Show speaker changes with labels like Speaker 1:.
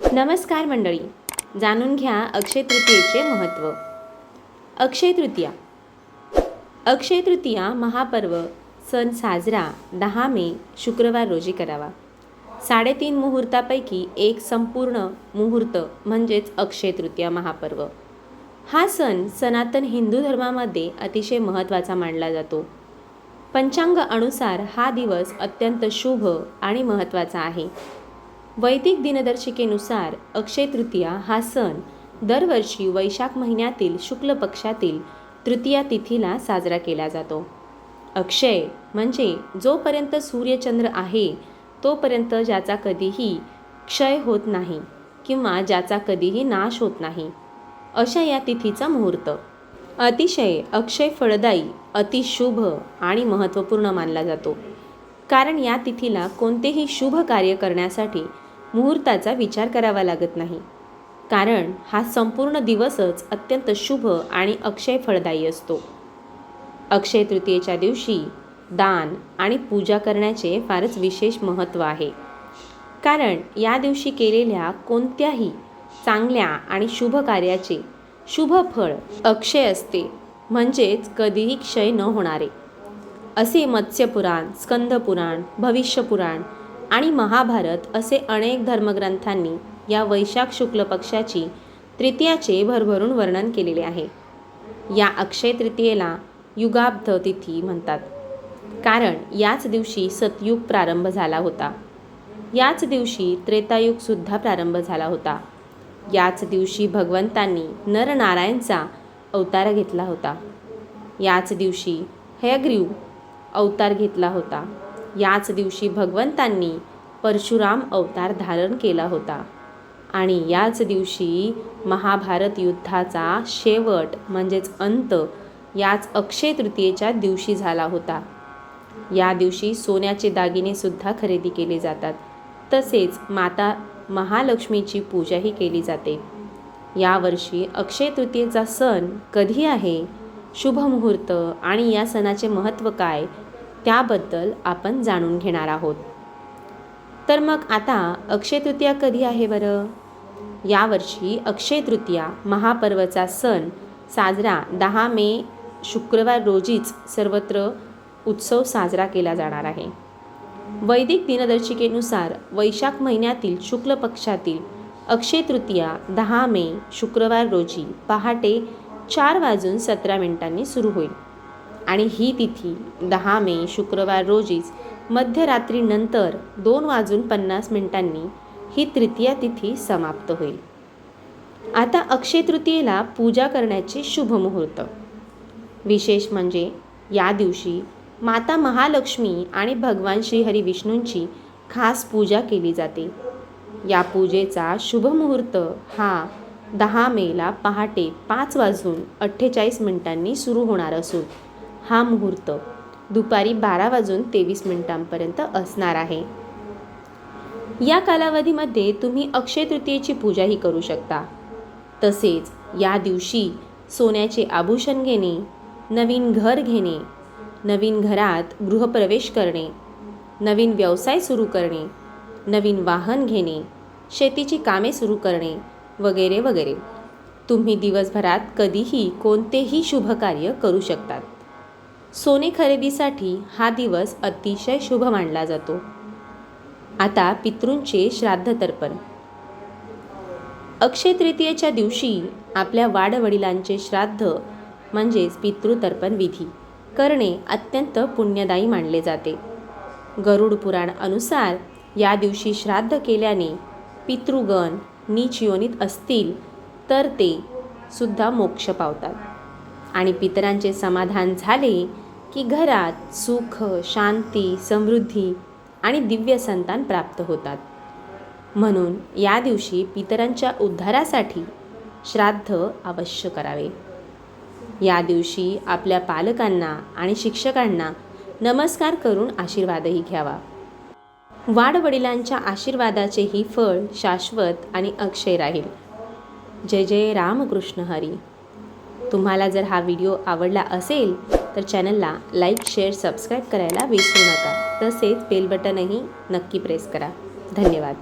Speaker 1: नमस्कार मंडळी. जाणून घ्या अक्षय तृतीयेचे महत्त्व. अक्षय तृतीया. अक्षय तृतीया महापर्व सण साजरा दहा मे शुक्रवार रोजी करावा. साडेतीन मुहूर्तापैकी एक संपूर्ण मुहूर्त म्हणजेच अक्षय तृतीया महापर्व. हा सण सनातन हिंदू धर्मामध्ये अतिशय महत्त्वाचा मानला जातो. पंचांग अनुसार हा दिवस अत्यंत शुभ आणि महत्त्वाचा आहे. वैदिक दिनदर्शिकेनुसार अक्षय तृतीया हा सण दरवर्षी वैशाख महिन्यातील शुक्ल पक्षातील तृतीया तिथीला साजरा केला जातो. अक्षय म्हणजे जोपर्यंत सूर्यचंद्र आहे तोपर्यंत ज्याचा कधीही क्षय होत नाही किंवा ज्याचा कधीही नाश होत नाही. अशा या तिथीचा मुहूर्त. अतिशय अक्षय फळदायी अतिशुभ आणि महत्त्वपूर्ण मानला जातो. कारण या तिथीला कोणतेही शुभ कार्य करण्यासाठी मुहूर्ताचा विचार करावा लागत नाही. कारण हा संपूर्ण दिवसच अत्यंत शुभ आणि अक्षय फळदायी असतो. अक्षय तृतीयेच्या दिवशी दान आणि पूजा करण्याचे फारच विशेष महत्त्व आहे. कारण या दिवशी केलेल्या कोणत्याही चांगल्या आणि शुभ कार्याचे शुभ फळ अक्षय असते. म्हणजेच कधीही क्षय न होणारे. असे मत्स्यपुराण स्कंदपुराण भविष्यपुराण आणि महाभारत असे अनेक धर्मग्रंथांनी या वैशाख शुक्ल पक्षाची तृतीयाचे भरभरून वर्णन केलेले आहे. या अक्षय तृतीयेला युगाब्ध तिथी म्हणतात. कारण याच दिवशी सतयुग प्रारंभ झाला होता. याच दिवशी त्रेतायुगसुद्धा प्रारंभ झाला होता. याच दिवशी भगवंतांनी नरनारायणचा अवतार घेतला होता. याच दिवशी हयग्रीव अवतार घेतला होता. याच दिवशी भगवंतांनी परशुराम अवतार धारण केला होता. आणि याच दिवशी महाभारत युद्धाचा शेवट म्हणजेच अंत याच अक्षय तृतीयेच्या दिवशी झाला होता. या दिवशी सोन्याचे दागिनेसुद्धा खरेदी केले जातात. तसेच माता महालक्ष्मीची पूजाही केली जाते. यावर्षी अक्षय तृतीयेचा सण कधी आहे? शुभ मुहूर्त आणि या सणाचे महत्त्व काय? त्याबद्दल आपण जाणून घेणार आहोत. तर मग आता अक्षय तृतीया कधी आहे बरं? यावर्षी अक्षय तृतीया महापर्वचा सण साजरा दहा मे शुक्रवार रोजीच सर्वत्र उत्सव साजरा केला जाणार आहे. वैदिक दिनदर्शिकेनुसार वैशाख महिन्यातील शुक्ल पक्षातील अक्षय तृतीया दहा मे शुक्रवार रोजी पहाटे चार वाजून सतरा मिनिटांनी सुरू होईल. आणि ही तिथी दहा मे शुक्रवार रोजीच मध्यरात्रीनंतर दोन वाजून पन्नास मिनिटांनी ही तृतीया तिथी समाप्त होईल. आता अक्षय तृतीयेला पूजा करण्याचे शुभ मुहूर्त. विशेष म्हणजे या दिवशी माता महालक्ष्मी आणि भगवान श्रीहरी विष्णूंची खास पूजा केली जाते. या पूजेचा शुभ मुहूर्त हा दहा मेला पहाटे पाच वाजून अठ्ठेचाळीस मिनिटांनी सुरू होणार असून हा मुहूर्त दुपारी बारा वाजून तेवीस मिनिटांपर्यंत असणार आहे. या कालावधीमध्ये तुम्ही अक्षय तृतीयेची पूजाही करू शकता. तसेच या दिवशी सोन्याचे आभूषण घेणे नवीन घर घेणे नवीन घरात गृहप्रवेश करणे नवीन व्यवसाय सुरू करणे नवीन वाहन घेणे शेतीची कामे सुरू करणे वगैरे वगैरे. तुम्ही दिवसभरात कधीही कोणतेही शुभ कार्य करू शकतात. सोने खरेदीसाठी हा दिवस अतिशय शुभ मानला जातो. आता पितृंचे श्राद्ध तर्पण. अक्षय तृतीयेच्या दिवशी आपल्या वाडवडिलांचे श्राद्ध म्हणजेच पितृतर्पण विधी करणे अत्यंत पुण्यदायी मानले जाते. गरुड पुराण अनुसार या दिवशी श्राद्ध केल्याने पितृगण नीच योनीत असतील तर ते सुद्धा मोक्ष पावतात. आणि पितरांचे समाधान झाले की घरात सुख शांती समृद्धी आणि दिव्य संतान प्राप्त होतात. म्हणून या दिवशी पितरांच्या उद्धारासाठी श्राद्ध अवश्य करावे. या दिवशी आपल्या पालकांना आणि शिक्षकांना नमस्कार करून आशीर्वादही घ्यावा. वाडवडिलांच्या आशीर्वादाचेही फळ शाश्वत आणि अक्षय राहील. जय जय रामकृष्ण हरी. तुम्हाला जर हा व्हिडिओ आवडला असेल तर चॅनलला लाईक शेअर सबस्क्राईब करायला विसरू नका. तसेच बेल बटनही नक्की प्रेस करा. धन्यवाद.